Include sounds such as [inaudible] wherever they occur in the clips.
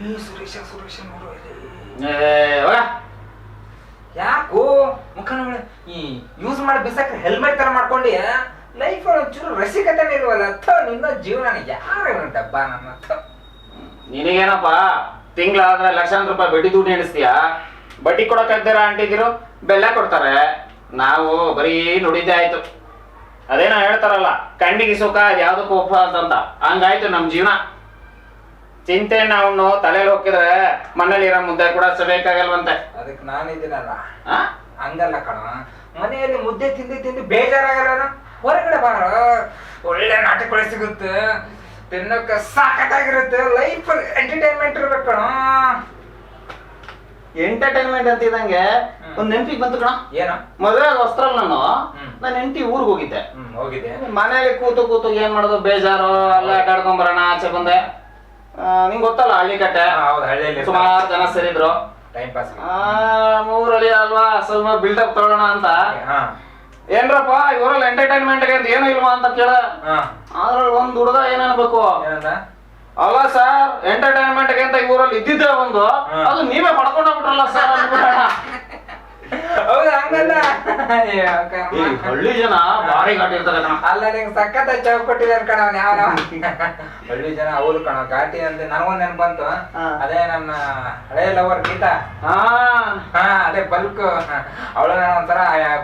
ಈ ಸುರೇಶ ಸುರೇಶ ನೋಡು. ಏ. ಯಾಕೋ? ಮುಖ ಈ ಯೂಸ್ ಮಾಡಿ ಬಿಸಾಕ ಹೆಲ್ಮೆಟ್ ತರ ಮಾಡ್ಕೊಂಡಿ ಲೈಫ್ ಒಂಚೂರು ರಸಿಕತೆನೇ ಇಲ್ವಲ್ಲ ಅಥ ನಿನ್ನ ಜೀವನ ಯಾರು ಡಬ್ಬ ನನ್ನ ತ ನಿನಗೇನಪ್ಪ? ತಿಂಗಳಾದ್ರೆ ಲಕ್ಷಾಂತರ ರೂಪಾಯಿ ಬಡ್ಡಿ ದುಡ್ಡು ಬಟ್ಟಿ ಬಡ್ಡಿ ಕೊಡಕ್ಕಾಗ್ದಾರ ಅಂಟಿದಿರು ಬೆಲ್ಲ ಕೊಡ್ತಾರೆ. ನಾವು ಬರೀ ನುಡಿದೇ ಆಯ್ತು. ಅದೇನೋ ಹೇಳ್ತಾರಲ್ಲ, ಕಣ್ಣಿಗೆ ಸುಖ ಅದು ಯಾವ್ದಕ್ಕೂ ಉಪ ಅಂತಂತ ಹಂಗಾಯ್ತು ನಮ್ ಜೀವನ. ಚಿಂತೆ ನಾವು ತಲೆಯಲ್ಲಿ ಹೋಗಿದ್ರೆ ಮನೇಲಿ ಇರೋ ಮುದ್ದೆ ಕೂಡ ಸಬೇಕಾಗಲ್ವಂತೆ. ಅದಕ್ಕೆ ನಾನಿದ್ದೀನಲ್ಲ? ಹಂಗಲ್ಲ ಕಣ. ಮನೆಯಲ್ಲಿ ಮುದ್ದೆ ತಿಂದು ತಿಂದು ಬೇಜಾರಾಗಲ್ಲ ಹೊರಗಡೆ ಬಾರ ಒಳ್ಳೆ ನಾಟಕಗಳು ಸಿಗುತ್ತೆ. ತಿನ್ನೋಕೆ ಸಾಕತ್ತಾಗಿರುತ್ತೆ ಲೈಫ್ ಎಂಟರ್ಟೈನ್ಮೆಂಟ್ ಇರ್ಬೇಕು ಕಣ. ಎಂಟರ್ಟೈನ್ಮೆಂಟ್ ಅಂತಿದಂಗೆ ಒಂದ್ ನೆನಪಿಗೆ ಬಂತು ಕಣ. ಏನ? ಮದುವೆ ವಸ್ತ್ರ ನಾನು. ನನ್ನ ನಾನು ಹೆಂಡತಿ ಊರಿಗೆ ಹೋಗಿದ್ದೆ. ಹ್ಮ್ ಹೋಗಿದೆ ಮನೇಲಿ ಕೂತು ಕೂತು ಏನ್ ಮಾಡೋದು? ಬೇಜಾರು ಅಲ್ಲ ಆಟಾಡ್ಕೊಂಬರೋಣ ಆಚೆ ಬಂದೆ. ನಿಂಗ್ ಗೊತ್ತಲ್ಲ ಹಳ್ಳಿ ಕಟ್ಟೆ? ಹೌದು ಹಳ್ಳಿಯಲ್ಲಿ ಸುಮಾರು ಜನ ಸೇರಿದ್ರು. ಟೈಮ್ ಪಾಸ್ ಆ, ಊರಲ್ಲಿ ಅಲ್ವಾ ಸ್ವಲ್ಪ ಅಪ್ ತಗೊಳ್ಳೋಣ ಅಂತ. ಹಾ. ಏನ್ರಪ್ಪ ಇವರಲ್ಲಿ ಎಂಟರ್ಟೈನ್ಮೆಂಟ್ ಅಂತ ಏನು ಇಲ್ವಾ ಅಂತ ಕೇಳ. ಅದ್ರಲ್ಲಿ ಒಂದ್ ಹುಡುಗ ಏನ್ ಅನ್ಬೇಕು? ಅಲ್ಲ ಸರ್ ಎಂಟರ್ಟೈನ್ಮೆಂಟ್ ಅಂತ ಈ ಊರಲ್ಲಿ ಇದ್ದಿದ್ದೆ ಒಂದು. ಅದು ನೀವೇ ಪಡ್ಕೊಂಡೋಗ್ಬಿಟ್ರಲ್ಲ ಸರ್ ಅಂದ್ಬಿಟ್ಟಣ [laughs] ಅಯ್ಯೋ, ಈ ಕರ್ಮ. ಹಳ್ಳಿ ಜನ ಭಾರಿ ಘಾಟಿ ಇರ್ತಾರೆ ಕಣ. ಅಲ್ಲ ನಿಂಗೆ ಸಖತ್ ಚೌಕ್ ಕೊಟ್ಟಿದ್ದಾನೆ ಕಣ ಅವ್ನು ಯಾವ [laughs] ಹಳ್ಳಿ ಜನ ಅವ್ರು ಕಣ ಘಾಟಿ ಅಂತ ನನಗೊಂದ್ ನೆನ್ ಬಂತು ಹಾ. ಅದೇ ನನ್ನ ಹಳೆ ಲವರ್ ಗೀತಾ. ಹಾ. ಹಾ ಅದೇ ಬಲ್ಕ್. ಅವಳು ನಾನು ಒಂಥರ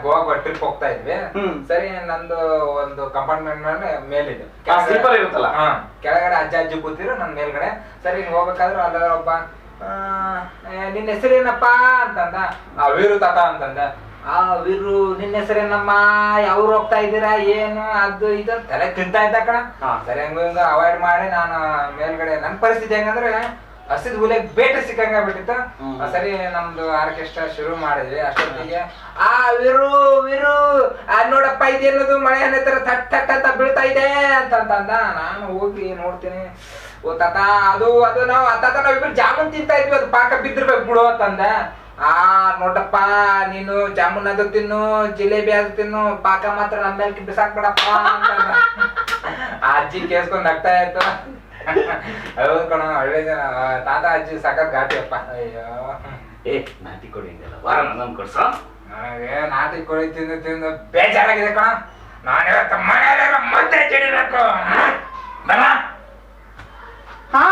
ಗೋವಾ ಟ್ರಿಪ್ ಹೋಗ್ತಾ ಇದ್ವಿ. ಹ್ಮ್. ಸರಿ ನಂದು ಒಂದು ಕಂಪಾರ್ಟ್ಮೆಂಟ್ ಮೇಲೆ ಮೇಲಿದೆ. ಆ, sleeper ಇರುತ್ತಲ್ಲ? ಹಾ ಕೆಳಗಡೆ ಅಜ್ಜ ಅಜ್ಜಿ ಕೂತಿರು ನನ್ ಮೇಲ್ಗಡೆ. ಸರಿ ಹಿಂಗ್ ಹೋಗ್ಬೇಕಾದ್ರೆ ಅಲ್ಲ ಒಬ್ಬ ಆ, ಏ, ನಿನ್ ಹೆಸರೇನಪ್ಪ ಅಂತಂದ. ಆ ವೀರು ತಾತ ಅಂತಂದ. ಆ ವೀರು ನಿನ್ನ ಹೆಸರೇನಮ್ಮ? ಯಾವ್ರು ಹೋಗ್ತಾ ಇದ್ದೀರಾ? ಏನು? ಅದು ಇದು? ತಲೆ ತಿಂತಾ ಇದ್ದ ಕಣ. ಸರಿ ಹಂಗ ಹಿಂಗ ಅವಾಯ್ಡ್ ಮಾಡಿ ನಾನು ಮೇಲ್ಗಡೆ ನನ್ನ ಪರಿಸ್ಥಿತಿ ಹೆಂಗಂದ್ರೆ ಹಸಿದ ಹುಲೆ ಬೇಟೆ ಸಿಕ್ಕಂಗ ಬಿಟ್ಟಿತ್ತು ಸರಿ ನಮ್ದು ಆರ್ಕೆಸ್ಟ್ರಾ ಶುರು ಮಾಡಿದ್ವಿ. ಅಷ್ಟೊತ್ತಿಗೆ ಆ ವಿರು ವಿರು ಆ ನೋಡಪ್ಪ ಇದೇನದು ಮಳೆ ಅನ್ನತ್ತರ ತಟ್ಟ ಥಟ್ ಥಟ್ ಅಂತ ಬೀಳ್ತಾ ಇದೆ ಅಂತ ಅಂತಂದ. ನಾನು ಹೋಗಿ ನೋಡ್ತೀನಿ. ಓ ತಾತ ಅದು ಅದು ನಾವು ಅತ್ತಾತ ತಾತ ನಾವಿಬ್ರು ಜಾಮೂನ್ ತಿಂತಾ ಇದ್ವಿ. ಅದು ಪಾಕ ಬಿದ್ದಿರ್ಬೇಕು ಬಿಡು ಅಂತಂದ. ಆ ನೋಡಪ್ಪ ನೀನು ಜಾಮೂನ್ ಅದು ತಿನ್ನು ಜಿಲೇಬಿ ಅದು ತಿನ್ನು ಪಾಕ ಮಾತ್ರ ನಮ್ಮ ಮೇಲೆ ಬಿಸಾಕ್ಬಿಡಪ್ಪ ಆ ಅಜ್ಜಿ ಕೇಸ್ಕೊಂಡ್ ನಗ್ತಾ ಇತ್ತು. ಹೌದು ಕಣ ಒಳ್ಳೆ ಜನ. ತಾತ ಅಜ್ಜಿ ಸಖತ್ ಘಾಟಿ ಅಯ್ಯೋ. ಏ ನಾಟಿ ಕೊಡಿ ವಾರ ಕೊಡ್ಸ? ಏ ನಾಟಿ ಕೊಡಿ ತಿಂದು ತಿಂದು ಬೇಜಾರಾಗಿದೆ ಕಣ. ನಾನು ಮನೆಯಲ್ಲೆಲ್ಲ ಮುದ್ದೆ ಚಿಡಿಬೇಕು ಬರ ಹಾ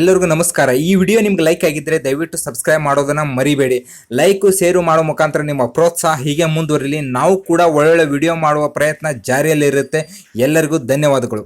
ಎಲ್ಲರಿಗೂ ನಮಸ್ಕಾರ. ಈ ವಿಡಿಯೋ ನಿಮ್ಗೆ ಲೈಕ್ ಆಗಿದ್ರೆ ದಯವಿಟ್ಟು ಸಬ್ಸ್ಕ್ರೈಬ್ ಮಾಡೋದನ್ನ ಮರಿಬೇಡಿ. ಲೈಕು ಶೇರು ಮಾಡೋ ಮುಖಾಂತರ ನಿಮ್ಮ ಪ್ರೋತ್ಸಾಹ ಹೀಗೆ ಮುಂದುವರಿಲಿ. ನಾವು ಕೂಡ ಒಳ್ಳೊಳ್ಳೆ ವಿಡಿಯೋ ಮಾಡುವ ಪ್ರಯತ್ನ ಜಾರಿಯಲ್ಲಿರುತ್ತೆ. ಎಲ್ಲರಿಗೂ ಧನ್ಯವಾದಗಳು.